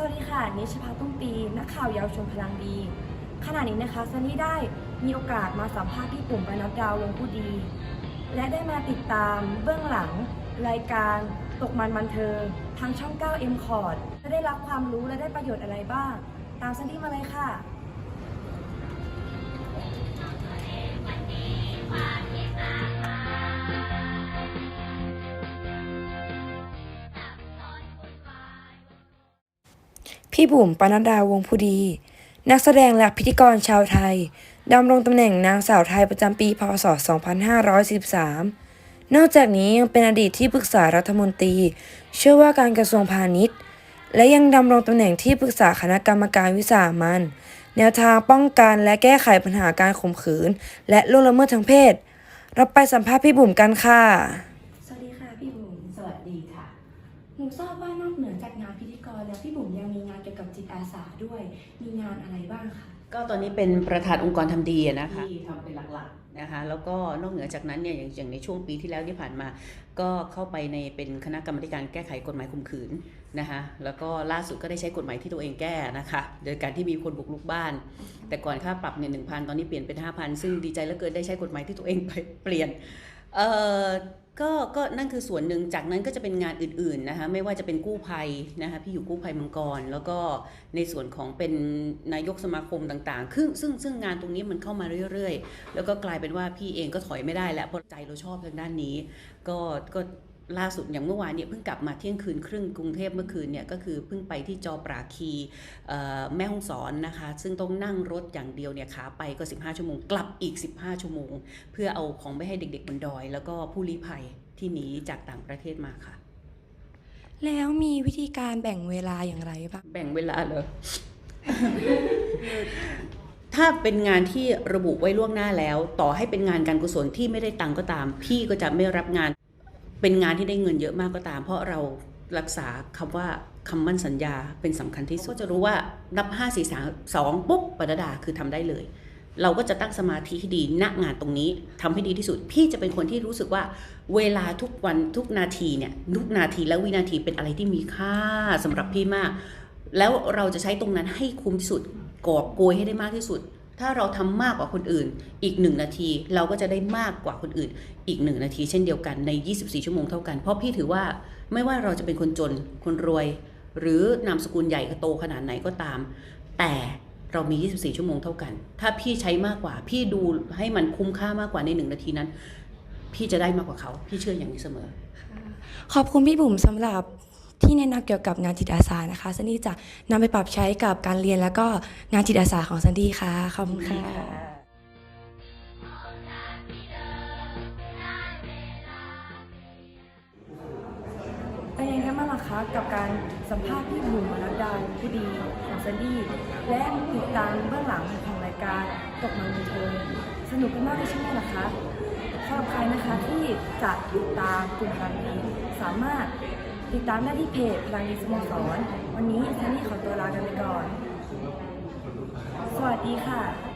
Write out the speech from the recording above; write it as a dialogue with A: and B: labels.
A: สวัสดีค่ะ นิชภาตุ้มปี นักข่าวเยาวชนพลังดี ขณะนี้นะคะซันนี่ได้มีโอกาสมาสัมภาษณ์พี่ปุ่มปนัดดาววงผู้ดี และได้มาติดตามเบื้องหลัง รายการตกมันบันเทิงทางช่อง 9 M c o r d จะได้รับความรู้และได้ประโยชน์อะไรบ้าง ตามซันนี่มาเลยค่ะ พี่บุ๋มปนัดดาวงผู้ดี นักแสดงและพิธีกรชาวไทยดำรงตำแหน่งนางสาวไทยประจำปี พศ 2513นอกจากนี้ยังเป็นอดีตที่ปรึกษารัฐมนตรีเชื่อว่าการกระทรวงพาณิชย์ และยังดำรงตำแหน่งที่ปรึกษาคณะกรรมการวิสามันแนวทางป้องกันและแก้ไขปัญหาการข่มขืน และล่วงละเมิดทางเพศ เราไปสัมภาษณ์พี่บุ๋มกันค่ะ สวัสดีค่ะพี่บุ๋ม
B: สวัสดีค่ะ
A: หนูทราบว่านอกเหนือจากงานพิธีกรแล้วพี่บุ๋มยังมีงานเกี่ยวกับจิตอาสาด้วย มีงานอะไรบ้างคะ
B: ก็ตอนนี้เป็นประธานองค์กรทำดีอะนะคะที่ทำเป็นหลักๆนะคะแล้วก็นอกเหนือจากนั้นเนี่ยอย่างอย่างในช่วงปีที่แล้วที่ผ่านมา ก็เข้าไปในเป็นคณะกรรมการแก้ไขกฎหมายข่มขืนนะคะแล้วก็ล่าสุดก็ได้ใช้กฎหมายที่ตัวเองแก้นะคะโดยการที่มีคนบุกรุกบ้าน แต่ก่อนค่าปรับเนี่ยหนึ่งพันตอนนี้เปลี่ยนเป็น5,000ซึ่งดีใจเหลือเกินได้ใช้กฎหมายที่ตัวเองไปเปลี่ยนเอ่อ ก็ก็นั่นคือส่วนหนึ่งจากนั้นก็จะเป็นงานอื่นๆนะคะไม่ว่าจะเป็นกู้ภัยนะคะพี่อยู่กู้ภัยมังกร แล้วก็ในส่วนของเป็นนายกสมาคมต่างๆซึ่งซึ่งซึ่งงานตรงนี้มันเข้ามาเรื่อยๆ แล้วก็กลายเป็นว่าพี่เองก็ถอยไม่ได้แล้วเพราะใจเราชอบทางด้านนี้ ก็ก็ ล่าสุดอย่างเมื่อวานเนี่ยเพิ่งกลับมาเที่ยงคืนครึ่งกรุงเทพเมื่อคืนเนี่ยก็คือเพิ่งไปที่จอปราคีเอ่อแม่ฮ่องสอนนะคะ ซึ่งต้องนั่งรถอย่างเดียวเนี่ยขาไปก็ 15 ชั่วโมง กลับอีก 15 ชั่วโมง เพื่อเอาของไปให้เด็กๆบนดอย แล้วก็ผู้ลี้ภัยที่หนีจากต่างประเทศมาค่ะ
A: แล้วมีวิธีการแบ่งเวลาอย่างไรบ้าง
B: แบ่งเวลาเลยถ้าเป็นงานที่ระบุไว้ล่วงหน้าแล้ว ต่อให้เป็นงานการกุศลที่ไม่ได้ตังค์ก็ตาม พี่ก็จะไม่รับงาน เป็นงานที่ได้เงินเยอะมากก็ตาม เพราะเรารักษาคำว่าคำมั่นสัญญาเป็นสำคัญที่สุดก็จะรู้ว่านับ 5 4 3 2 ปุ๊บปรดาคือทำได้เลย เราก็จะตั้งสมาธิให้ดีณงานตรงนี้ทำให้ดีที่สุด พี่จะเป็นคนที่รู้สึกว่า เวลาทุกวันทุกนาทีเนี่ยทุกนาทีและวินาทีเป็นอะไรที่มีค่าสำหรับพี่มาก แล้วเราจะใช้ตรงนั้นให้คุ้มที่สุดกอบโกยให้ได้มากที่สุด ถ้าเราทำมากกว่าคนอื่นอีกหนึ่งนาที เราก็จะได้มากกว่าคนอื่นอีกหนึ่งนาที เช่นเดียวกันใน 24 ชั่วโมงเท่ากัน เพราะพี่ถือว่าไม่ว่าเราจะเป็นคนจนคนรวย หรือนามสกุลใหญ่โตขนาดไหนก็ตาม แต่เรามี 24 ชั่วโมงเท่ากัน ถ้าพี่ใช้มากกว่า พี่ดูให้มันคุ้มค่ามากกว่าในหนึ่งนาทีนั้น พี่จะได้มากกว่าเขา พี่เชื่ออย่างนี้เสมอ
A: ขอบคุณพี่บุ๋มสำหรับ ที่แนะนำเกี่ยวกับงานจิตอาสานะคะซันดี้จะนำไปปรับใช้กับการเรียนแล้วก็งานจิตอาสาของซันดี้ค่ะขอบคุณค่ะเป็นยังไงบ้างล่ะคะกับการสัมภาษณ์พี่บุ๋มนัดดาผู้ดีของซันดี้และติดตามเบื้องหลังของรายการตกมันบันเทิงสนุกกันมากเลยใช่ไหมล่ะคะสำหรับใครนะคะที่จะติดตามกลุ่มพลังดีสามารถ ติดตามได้ที่เพจพลังดีสโมสร วันนี้ซันนี่ขอตัวลากันไปก่อน สวัสดีค่ะ